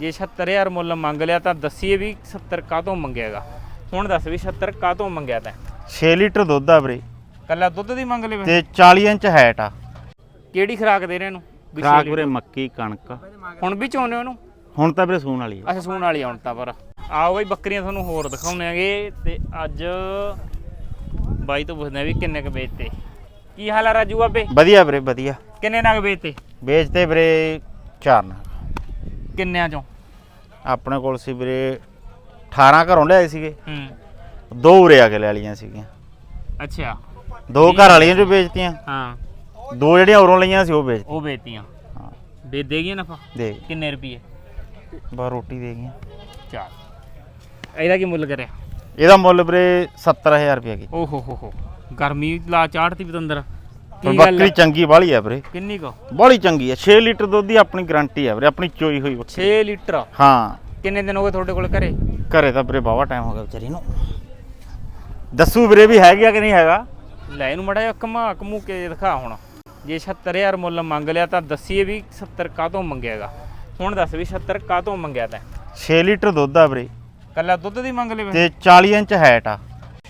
ਜੇ 76000 ਮੁੱਲ ਮੰਗ ਲਿਆ ਤਾਂ ਦੱਸੀਏ ਵੀ 70 ਕਾਹਤੋਂ ਮੰਗਿਆਗਾ? ਹੁਣ ਦੱਸ ਵੀ 70 ਕਾਹਤੋਂ ਮੰਗਿਆ ਤੈਂ? 6 ਲੀਟਰ ਦੁੱਧ ਆ ਵੀਰੇ। ਕੱਲਾ ਦੁੱਧ ਦੀ ਮੰਗ ਲਵੇ ਤੇ 40 ਇੰਚ ਹਾਈਟ ਆ। ਕਿਹੜੀ ਖਰਾਕ ਦੇ ਰਹੇ ਇਹਨੂੰ? ਵੀ ਛੇ ਖਰਾਕ। ਵੀਰੇ ਮੱਕੀ ਕਣਕ। ਹੁਣ ਵੀ ਚਾਹੁੰਦੇ ਉਹਨੂੰ ਹੁਣ ਤਾਂ ਵੀਰੇ ਸੂਣ ਵਾਲੀ ਆ। ਅੱਛਾ ਸੂਣ ਵਾਲੀ ਆਉਣ ਤਾਂ ਪਰ। ਆਓ ਬਈ ਬੱਕਰੀਆਂ ਤੁਹਾਨੂੰ ਹੋਰ ਦਿਖਾਉਂਦੇ ਆਂਗੇ। ਤੇ ਅੱਜ ਬਾਈ ਤੋਂ ਪੁੱਛਦੇ ਆ ਵੀ ਕਿੰਨੇ ਕ ਵੇਚਤੇ। ਕੀ ਹਾਲ ਆ ਰਾਜੂ ਬਾਬੇ? ਵਧੀਆ ਵੀਰੇ ਵਧੀਆ। ਕਿੰਨੇ ਨਗ ਵੇਚਤੇ? ਵੇਚਦੇ ਵੀਰੇ ਚਾਰ ਨਾ ਕਿੰਨਿਆਂ ਚੋਂ? ਆਪਣੇ ਕੋਲ ਸੀ ਵੀਰੇ 18 ਘਰੋਂ ਲਿਆਏ ਸੀਗੇ। ਹੂੰ। ਦੋ ਉਰੇ ਆ ਕੇ ਲੈ ਲਈਆਂ ਸੀਗੀਆਂ। ਅੱਛਾ। ਦੋ ਘਰ ਵਾਲੀਆਂ ਜੋ ਵੇਚਤੀਆਂ। ਹਾਂ। ਦੋ ਜਿਹੜੀਆਂ ਉਰੋਂ ਲਈਆਂ ਸੀ ਉਹ ਵੇਚ ਉਹ ਵੇਚਤੀਆਂ। ਹਾਂ। ਦੇ ਦੇਗੀਆਂ ਨਫਾ? ਦੇ। ਕਿੰਨੇ ਰੁਪਏ? ਬਾ ਰੋਟੀ ਦੇ ਗਈਆਂ। ਚਾਰ ਇਹਦਾ ਕੀ ਮੁੱਲ ਕਰਿਆ? ਇਹਦਾ ਮੁੱਲ ਵੀਰੇ 70000 ਰੁਪਏ ਕੀ। ਓ ਹੋ ਹੋ। ਹੋ ਗਰਮੀ ਲਾ ਚਾੜਤੀ ਬਤੰਦਰ ਪਰ ਕੀ ਗੱਲ ਬੱਕਰੀ? ਚੰਗੀ ਵਾਲੀ ਆ ਵੀਰੇ। ਕਿੰਨੀ ਕੋ? ਬਾਹਲੀ ਚੰਗੀ ਆ। 6 ਲੀਟਰ ਦੁੱਧ ਦੀ ਆਪਣੀ ਗਾਰੰਟੀ ਆ ਵੀਰੇ ਆਪਣੀ ਚੋਈ ਹੋਈ ਬੱਕਰੀ। 6 ਲੀਟਰ? ਹਾਂ। ਕਿੰਨੇ ਦਿਨ ਹੋ ਗਏ ਤੁਹਾਡੇ ਕੋਲ ਘਰੇ? ਘਰੇ ਤਾਂ ਵੀਰੇ ਬਾਵਾ ਟਾਈਮ ਹੋ ਗਿਆ ਵਿਚਾਰੀ ਨੂੰ। ਦੱਸੂ ਵੀਰੇ ਵੀ ਹੈਗੀ ਆ ਕਿ ਨਹੀਂ ਹੈਗਾ? ਲੈ ਇਹਨੂੰ ਮੜਾ ਘਮਾ ਘਮੂ ਕੇ ਦਿਖਾ ਹੁਣ। ਜੇ 76000 ਮੁੱਲ ਮੰਗ ਲਿਆ ਤਾਂ ਦੱਸੀਏ ਵੀ 70 ਕਾਹਤੋਂ ਮੰਗਿਆਗਾ। ਹੁਣ ਦੱਸ ਵੀ 70 ਕਾਹਤੋਂ ਮੰਗਿਆ ਤੈਂ? 6 ਲੀਟਰ ਦੁੱਧ ਆ ਵੀਰੇ। ਕੱਲਾ ਦੁੱਧ ਦੀ ਮੰਗ ਲਵੇ? ਤੇ 40 ਇੰਚ ਹਾਈਟ ਆ।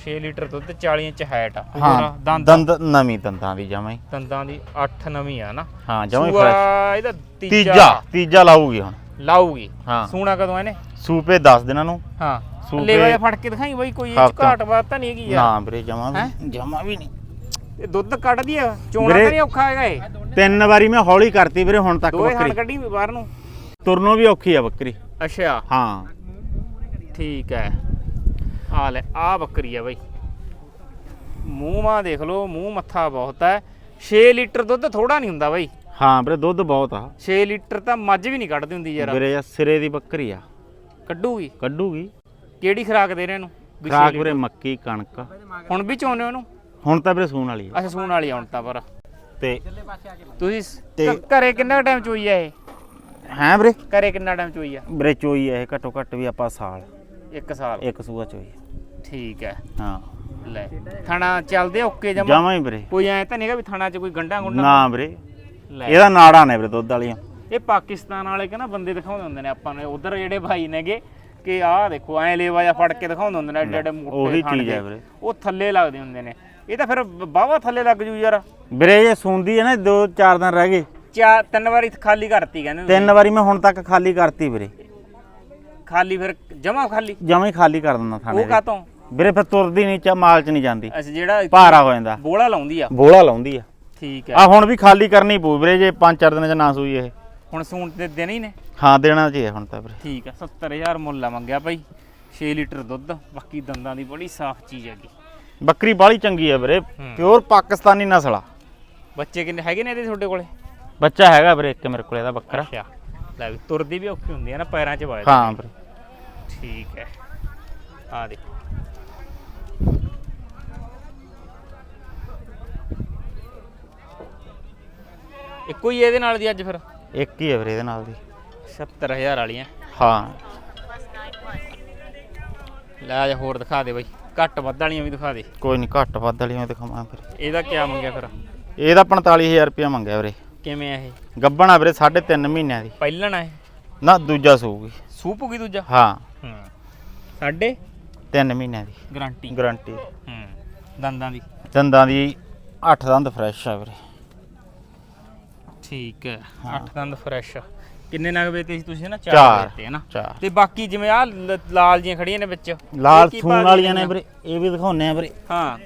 6 ਲੀਟਰ ਦੁੱਧ 40 ਇੰਚ ਹਾਈਟ ਆ। ਹਾਂ ਦੰਦ ਨਵੀਂ ਦੰਦਾਂ ਦੀ ਜਮਾਂ ਹੀ। ਦੰਦਾਂ ਦੀ 8 ਨਵੀਂ ਆ ਨਾ। ਹਾਂ ਜਮਾਂ ਹੀ ਫਰੈਸ਼ ਇਹਦਾ ਤੀਜਾ। ਤੀਜਾ ਲਾਊਗੀ ਹੁਣ। ਲਾਊਗੀ। ਹਾਂ। ਸੂਣਾ ਕਦੋਂ ਇਹਨੇ? ਸੂਪੇ 10 ਦਿਨਾਂ ਨੂੰ। ਹਾਂ। ਸੂਪੇ- ਜਿਹਾ ਫੜ ਕੇ ਦਿਖਾਈ ਬਈ ਕੋਈ ਇਹ। ਘਾਟ ਬਾਤ ਤਾਂ ਨਹੀਂ ਹੈਗੀ ਯਾਰ। ਨਾ ਵੀਰੇ ਜਮਾਂ? ਵੀ ਜਮਾਂ ਵੀ ਨਹੀਂ। ਇਹ ਦੁੱਧ ਕੱਢਦੀ ਆ ਚੋਣਾ ਤਾਂ ਨਹੀਂ ਔਖਾ ਹੈਗਾ ਇਹ। ਤਿੰਨ ਵਾਰੀ ਮੈਂ ਹੌਲੀ ਕਰਤੀ ਵੀਰੇ ਹੁਣ ਤੱਕ ਦੋਏ ਬੱਕਰੀ। ਕੱਢੀ ਵੀ ਬਾਹਰ ਨੂੰ। ਤੁਰਨੋਂ ਵੀ ਔਖੀ ਆ ਬੱਕਰੀ। ਅੱਛਾ। ਹਾਂ। ਠੀਕ ਹੈ। ਆ ਲੈ ਆ ਬੱਕਰੀ ਆ ਬਈ। ਮੂੰਹ ਮਾ ਦੇਖ ਲਓ ਮੂੰਹ ਮੱਥਾ ਬਹੁਤ ਹੈ। 6 ਲੀਟਰ ਦੁੱਧ ਥੋੜਾ ਨਹੀਂ ਹੁੰਦਾ ਬਈ। ਹਾਂ ਵੀਰੇ ਦੁੱਧ ਬਹੁਤ ਆ। 6 ਲੀਟਰ ਤਾਂ ਮੱਝ ਵੀ ਨਹੀਂ ਕੱਢਦੀ ਹੁੰਦੀ ਯਾਰ। ਵੀਰੇ ਸਿਰੇ ਦੀ ਬੱਕਰੀ ਆ। ਕੱਢੂਗੀ? ਕੱਢੂਗੀ। ਕਿਹੜੀ ਖਰਾਕ ਦੇ ਰਹੇ ਇਹਨੂੰ? ਵੀ ਛੇ ਖਰਾਕ? ਵੀਰੇ ਮੱਕੀ ਕਣਕ। ਹੁਣ ਵੀ ਹੋ ਉਹਨੂੰ? ਹੁਣ ਤਾਂ ਵੀਰੇ ਸੂਣ ਵਾਲੀ ਆ। ਅੱਛਾ ਸੂਣ ਵਾਲੀ ਆਉਣ ਤਾਂ ਪਰ। ਤੇ ਤੁਸੀਂ ਸ- ਤੇ- ਘ- ਘਰੇ ਕਿੰਨਾ ਟਾਈਮ ਚੋਈ ਆ ਇਹ? ਹੈ ਵੀਰੇ? ਘਰੇ ਕਿੰਨਾ ਟਾਈਮ ਚੋਈ ਆ? ਵੀਰੇ ਚੋਈ ਆ ਇਹ ਘੱਟੋ ਘੱਟ ਵੀ ਆਪਾਂ ਸਾਲ। 1 ਸਾਲ? ਇੱਕ ਸੂਆ ਚੋਈ। ਠੀਕ ਹੈ। ਹਾਂ। ਲੈ ਥਾਣਾ ਚੱਲਦੇ ਓਕੇ ਜਮਾ? ਜਮਾਂ ਹੀ ਵੀਰੇ। ਕੋਈ ਐ ਤਾਂ ਨਹੀਂਗਾ ਵੀ ਥਾਣਾ 'ਚ ਕੋਈ ਗੰਡਾ ਗੁੰਡਾ ਨਾ ਵੀਰੇ। ਲੈ। ਇਹਦਾ ਨਾੜਾ ਨੇ ਵੀਰੇ ਦੁੱਧ ਵਾਲੀਆਂ। ਇਹ ਪਾਕਿਸਤਾਨ ਵਾਲੇ ਕਹਿੰਦਾ ਬੰਦੇ ਦਿਖਾਉਂਦੇ ਹੁੰਦੇ ਨੇ ਆਪਾਂ ਨੂੰ। ਉਧਰ ਜਿਹੜੇ ਭਾਈ ਨੇਗੇ ਕਿ ਆਹ ਦੇਖੋ ਐ ਲੇਵਾ ਜਾਂ ਫੜ ਕੇ ਦਿਖਾਉਂਦੇ ਹੁੰਦੇ ਨੇ ਐਡੇ ਐਡੇ ਮੋਟੇ ਉਹੀ ਥਣ ਚੀਜ਼ ਦੇ। ਹੈ ਵੀਰੇ। ਉਹ ਥੱਲੇ ਲੱਗਦੇ ਹੁੰਦੇ ਨੇ। ਇਹ ਤਾਂ ਫਿਰ ਬਾਵਾ ਥੱਲੇ ਲੱਗ ਜੂ ਯਾਰ। ਵੀਰੇ ਇਹ ਸੂੰਦੀ ਹੈ ਨਾ ਦੋ ਚਾਰ ਦਿਨ ਰਹਿ ਗਏ। ਚਾਰ ਤਿੰਨ ਵਾਰੀ ਖਾਲੀ ਕਰਤੀ ਕਹਿੰਦੇ ਤੁਸੀਂ। ਤਿੰਨ ਵਾਰੀ ਮੈਂ ਹੁਣ ਤੱਕ ਖਾਲੀ ਕਰਤੀ ਵੀਰੇ। ਖਾਲੀ ਫਿਰ ਜਮਾ ਖਾਲੀ? ਜਮਾਂ ਹੀ ਖਾਲੀ ਕਰ ਦਿੰਦਾ ਥਾਣੇ ਉਹ ਦੇ। ਕਾਤੋਂ ਵੀਰੇ ਫਿਰ ਤੁਰਦੀ ਨਹੀਂ ਚਾ ਮਾਲ ਚ ਨਹੀਂ ਜਾਂਦੀ। ਅੱਛਾ ਜਿਹੜਾ ਭਾਰਾ ਹੋ ਜਾਂਦਾ। ਬੋਲਾ ਲਾਉਂਦੀ ਆ? ਬੋਲਾ ਲਾਉਂਦੀ ਆ। ਠੀਕ ਹੈ ਆ ਹੁਣ ਵੀ ਖਾਲੀ ਕਰਨੀ ਪਊ ਵੀਰੇ ਜੇ ਪੰਜ ਚਾਰ ਦਿਨਾਂ ਚ ਨਾ ਸੂਈ ਇਹ। ਹੁਣ ਸੂਣ ਤੇ ਦੇਣੇ ਹੀ ਨੇ? ਹਾਂ ਦੇਣਾ ਜੀ ਹੁਣ ਤਾਂ ਵੀਰੇ। ਠੀਕ ਹੈ 70000 ਮੁੱਲ ਆ ਮੰਗਿਆ ਭਾਈ 6 ਲੀਟਰ ਦੁੱਧ ਬਾਕੀ ਦੰਦਾਂ ਦੀ ਬੜੀ ਸਾਫ਼ ਚੀਜ਼ ਹੈਗੀ। ਬੱਕਰੀ ਬਾਹਲੀ ਚੰਗੀ ਆ ਵੀਰੇ ਪਿਓਰ ਪਾਕਿਸਤਾਨੀ ਨਸਲ ਆ। ਬੱਚੇ ਕਿੰਨੇ ਹੈਗੇ ਨੇ ਇਹਦੇ ਤੁਹਾਡੇ ਕੋਲੇ? ਬੱਚਾ ਹੈਗਾ ਵੀਰੇ ਇੱਕ ਮੇਰੇ ਕੋਲ ਇਹਦਾ ਬੱਕਰਾ। ਅੱਛਾ। ਲੈ ਵੀ ਤੁਰਦੀ ਵੀ ਔਖੀ ਹੁੰਦੀ ਹੈ ਨਾ ਪੈਰਾਂ 'ਚ ਵਾਏ ਹਾਂ ਵੀਰੇ। ਠੀਕ ਹੈ। ਆ ਦੇਖੋ। ਇੱਕੋ ਹੀ ਇਹਦੇ ਨਾਲ ਦੀ ਅੱਜ ਫਿਰ? ਇੱਕ ਹੀ ਹੈ ਵੀਰੇ ਇਹਦੇ ਨਾਲ ਦੀ। 70000 ਵਾਲੀਆਂ। ਹਾਂ। ਲੈ ਜਾ ਹੋਰ ਦਿਖਾ ਦੇ ਬਈ। ਘੱਟ ਵੱਧ ਵਾਲੀਆਂ ਵੀ ਦਿਖਾ ਦੇ। ਕੋਈ ਨਹੀਂ ਘੱਟ ਵੱਧ ਵਾਲੀਆਂ ਦਿਖਾਵਾਂ ਫਿਰ। ਇਹਦਾ ਕਿਆ ਮੰਗਿਆ ਫਿਰ? ਇਹਦਾ 45000 ਰੁਪਇਆ ਮੰਗਿਆ ਵੀਰੇ। ਕਿਵੇਂ ਆ ਇਹ? ਗੱਬਣਾ ਵੀਰੇ 3.5 ਮਹੀਨਿਆਂ ਦੀ। ਪਹਿਲਣ ਆ ਇਹ? ਨਾ ਦੂਜਾ ਸੂਗੀ। ਸੂਪ ਹੋ ਗਈ ਦੂਜਾ? ਹਾਂ। ਹੂੰ। ਸਾਡੇ 3 ਮਹੀਨਿਆਂ ਦੀ। ਗਾਰੰਟੀ। ਗਾਰੰਟੀ। ਹੂੰ। ਦੰਦਾਂ ਦੀ? ਦੰਦਾਂ ਦੀ 8 ਦੰਦ ਫਰੈਸ਼ ਆ ਵੀਰੇ। ਠੀਕ ਹੈ। ਅੱਠ ਦੰਦ ਫਰੈਸ਼ ਕਿੰਨੇ ਨਗ ਵੇਚਦੇ ਸੀ ਤੁਸੀਂ ਨਾ? ਚਾਰ। ਚਾਰ। ਵੇਚਦੇ ਹੈ ਨਾ? ਚਾਰ। ਤੇ ਬਾਕੀ ਜਿਵੇਂ ਆ ਲਾਲ ਜੀਆਂ ਖੜੀਆਂ ਨੇ ਵਿੱਚ ਲਾਲ ਸੂਣ ਵਾਲੀਆਂ ਨੇ? ਵੀਰੇ ਇਹ ਵੀ ਦਿਖਾਉਨੇ ਆ ਵੀਰੇ। ਹਾਂ।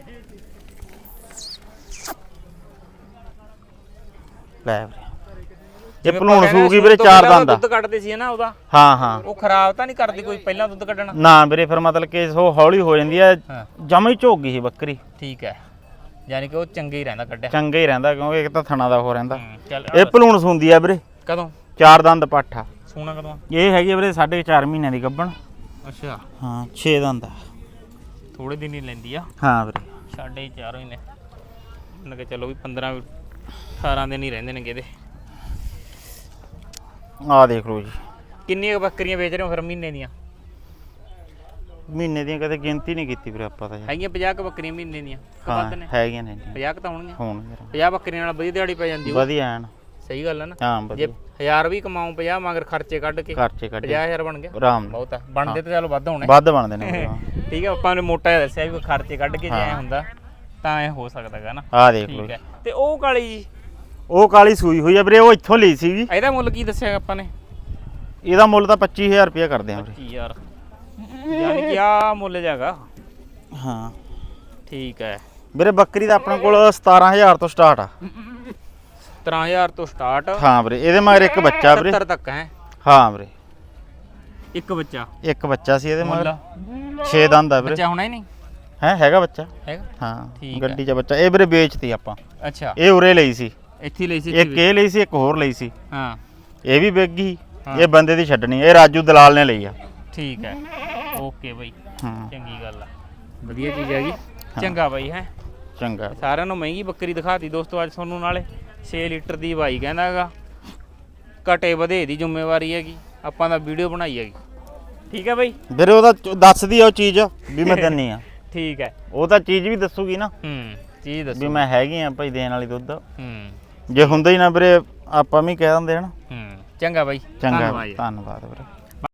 ਲੈ ਵੀਰੇ। ਇਹ ਜਿਵੇਂ ਭਲੂਣ ਕਹਿੰਦੇ ਸੂਗੀ ਵੀਰੇ ਚਾਰ ਪਹਿਲਾਂ ਦੰਦ। ਆ ਦੁੱਧ ਕੱਢਦੇ ਸੀ ਨਾ ਉਹਦਾ। ਹਾਂ ਹਾਂ। ਉਹ ਖਰਾਬ ਤਾਂ ਨਹੀਂ ਕਰਦੀ ਕੋਈ ਪਹਿਲਾਂ ਦੁੱਧ ਕੱਢਣਾ। ਨਾ ਵੀਰੇ ਫਿਰ ਮਤਲਬ ਕਿ ਉਹ ਹੌਲੀ ਹੋ ਜਾਂਦੀ ਹਾਂ। ਜਮਾ ਹੀ ਝੋਕ ਗਈ ਸੀ ਬੱਕਰੀ। ਠੀਕ ਹੈ। ਯਾਨੀ ਕਿ ਉਹ ਚੰਗੇ ਹੀ ਰਹਿੰਦਾ ਕੱਢਿਆ। ਚੰਗਾ ਹੀ ਰਹਿੰਦਾ ਕਿਉਂਕਿ ਇੱਕ ਤਾਂ ਥਣਾ ਦਾ ਹੋ ਰਹਿੰਦਾ। ਹੂੰ, ਚੱਲ ਇਹ ਭਲੂਣ ਸੂੰਦੀ ਆ ਵੀਰੇ। ਕਦੋਂ? ਚਾਰ ਦੰਦ ਪਾਠਾ। ਸੂਣਾ ਕਦੋਂ? ਇਹ ਹੈਗੀ ਆ ਵੀਰੇ 4.5 ਮਹੀਨਿਆਂ ਦੀ ਗੱਬਣ ਅੱਛਾ। ਹਾਂ 6 ਦੰਦ ਆ। ਥੋੜੇ ਦਿਨ ਹੀ ਲੈਂਦੀ ਆ। ਹਾਂ ਵੀਰੇ। ਸਾਢੇ ਚਾਰ ਹੀ ਨੇ ਕਿ ਚਲੋ ਵੀ 15 18 ਦਿਨ ਹੀ ਰਹਿੰਦੇ ਨੇ ਇਹਦੇ। ਆਹ ਦੇਖ ਲਓ ਜੀ। ਕਿੰਨੀਆਂ ਕੁ ਬੱਕਰੀਆਂ ਵੇਚ ਰਹੇ ਹੋ ਫਿਰ ਮਹੀਨੇ ਦੀਆਂ? ਮਹੀਨੇ ਦੀਆਂ ਕਦੇ ਗਿਣਤੀ ਨਹੀਂ ਕੀਤੀ ਵੀਰੇ ਆਪਾਂ ਤਾਂ ਯਾਰ। ਹੈਗੀਆਂ 50 ਕੁ ਬੱਕਰੀਆਂ ਮਹੀਨੇ ਦੀਆਂ? ਕਿ ਹਾਂ ਵੱਧ ਨੇ? ਹੈਗੀਆਂ ਨੇ ਜੀ। 50 ਕੁ ਤਾਂ ਹੋਣਗੀਆਂ। ਹੁਣ 50 ਬੱਕਰੀਆਂ ਨਾਲ ਵਧੀਆ ਦਿਹਾੜੀ ਪੈ ਜਾਂਦੀ ਵਧੀਆ ਐਨ। ਸਹੀ ਗੱਲ ਹੈ ਨਾ? ਹਾਂ ਜੇ ਵਧੀਆ 1000 ਵੀ ਕਮਾਉਂ 50 ਮਗਰ ਖਰਚੇ ਕੱਢ ਕੇ ਖਰਚੇ ਕੱਢੇ 50000 ਬਣ ਗਿਆ? ਆਰਾਮ ਨਾਲ। ਬਹੁਤ ਆ। ਬਣਦੇ ਤਾਂ ਚਲੋ ਵੱਧ ਹੋਣੇ। ਵੱਧ ਬਣਦੇ ਨੇ ਵੀਰੇ, ਹਾਂ। ਠੀਕ ਹੈ ਆਪਾਂ ਨੇ ਮੋਟਾ ਜਿਹਾ ਦੱਸਿਆ ਵੀ ਖਰਚੇ ਕੱਢ ਕੇ ਜੇ ਐ। ਹੁੰਦਾ ਤਾਂ ਇਹ ਹੋ ਸਕਦਾਗਾ ਨਾ। ਆਹ ਦੇਖ ਲਓ ਠੀਕ ਹੈ ਤੇ ਉਹ ਕਾਲੀ ਜੀ ਉਹ ਕਾਲੀ ਸੂਈ ਹੋਈ ਆ ਵੀਰੇ ਉਹ ਇੱਥੋਂ ਲਈ ਸੀਗੀ। ਇਹਦਾ ਮੁੱਲ ਕੀ ਦੱਸਿਆ ਆਪਾਂ ਨੇ? ਇਹਦਾ ਮੁੱਲ ਤਾਂ 25000 ਰੁਪਏ ਕਰਦੇ ਆ ਵੀਰੇ। ਕੀ ਯਾਰ ਯਾਨੀ ਕਿ ਆ ਮੁੱਲ ਜਾਗਾ ਹਾਂ। ਠੀਕ ਹੈ। ਵੀਰੇ ਬੱਕਰੀ ਦਾ ਆਪਣੇ ਕੋਲ 17000 ਤੋਂ ਸਟਾਰਟ ਆ। 13000 ਤੋਂ ਸਟਾਰਟ। ਹਾਂ ਵੀਰੇ ਇਹਦੇ ਮਗਰ ਇੱਕ ਬੱਚਾ ਵੀਰੇ। 70 ਤੱਕ ਹੈ। ਹਾਂ ਵੀਰੇ। ਇੱਕ ਬੱਚਾ। ਇੱਕ ਬੱਚਾ ਸੀ ਇਹਦੇ ਮੁੱਲ। ਮਗਰ 6 ਦੰਦ ਆ ਵੀਰੇ। ਬੱਚਾ ਹੋਣਾ ਹੀ ਨਹੀਂ? ਹੈ ਹੈਗਾ ਬੱਚਾ। ਹੈਗਾ? ਹਾਂ। ਗੱਡੀ 'ਚ ਬੱਚਾ। ਇਹ ਵੀਰੇ ਵੇਚਤੀ ਆਪਾਂ। ਅੱਛਾ। ਇਹ ਉਰੇ ਲਈ ਸੀ। ਇੱਥੇ ਲਈ ਸੀ ਇੱਕ ਇਹ ਲਈ ਸੀ ਇੱਕ ਹੋਰ ਲਈ ਸੀ। ਹਾਂ। ਇਹ ਵੀ ਵਿਕ ਗਈ। ਇਹ ਬੰਦੇ ਦੀ ਛੱਡਣੀ ਇਹ ਰਾਜੂ ਦਲਾਲ ਨੇ ਲਈ ਆ। ਠੀਕ ਹੈ। Okay bye. ਹਾਂ। ਚੰਗੀ ਗੱਲ ਆ। ਵਧੀਆ ਚੀਜ਼ ਹੈਗੀ। ਚੰਗਾ ਬਾਈ ਹੈ। ਚੰਗਾ। ਸਾਰਿਆਂ ਨੂੰ ਮਹਿੰਗੀ ਬੱਕਰੀ ਦਿਖਾਤੀ ਦੋਸਤੋ ਅੱਜ ਤੁਹਾਨੂੰ ਨਾਲੇ। 6 ਲੀਟਰ ਦੀ ਬਾਈ ਕਹਿੰਦਾ ਹੈਗਾ। ਘਟੇ ਵਧੇ ਦੀ ਜ਼ਿੰਮੇਵਾਰੀ ਹੈਗੀ। ਆਪਾਂ ਤਾਂ ਵੀਡੀਓ ਬਣਾਈ ਹੈਗੀ। ਠੀਕ ਹੈ ਬਾਈ? ਵੀਰੇ ਉਹਦਾ ਦੱਸਦੀ ਆ ਉਹ ਚੀਜ਼ ਵੀ ਮੈਂ ਦਿੰਨੀ ਆ। ਠੀਕ ਹੈ। ਉਹ ਤਾਂ ਚੀਜ਼ ਵੀ ਦੱਸੂਗੀ ਨਾ। ਹੂੰ ਚੀਜ਼ ਵੀ ਦੱਸੋ ਮੈਂ ਹੈਗੀ ਆ ਭਾਈ ਦੇਣ ਵਾਲੀ ਦੁੱਧ। ਹੂੰ। ਜੇ ਹੁੰਦਾ ਹੀ ਨਾ ਵੀਰੇ ਆਪਾਂ ਵੀ ਕਹਿ ਦਿੰਦੇ ਹਨ ਹੂੰ। ਚੰਗਾ ਬਾਈ। ਚੰਗਾ ਧੰਨਵਾਦ। ਜੀ। ਧੰਨਵਾਦ ਵੀਰੇ।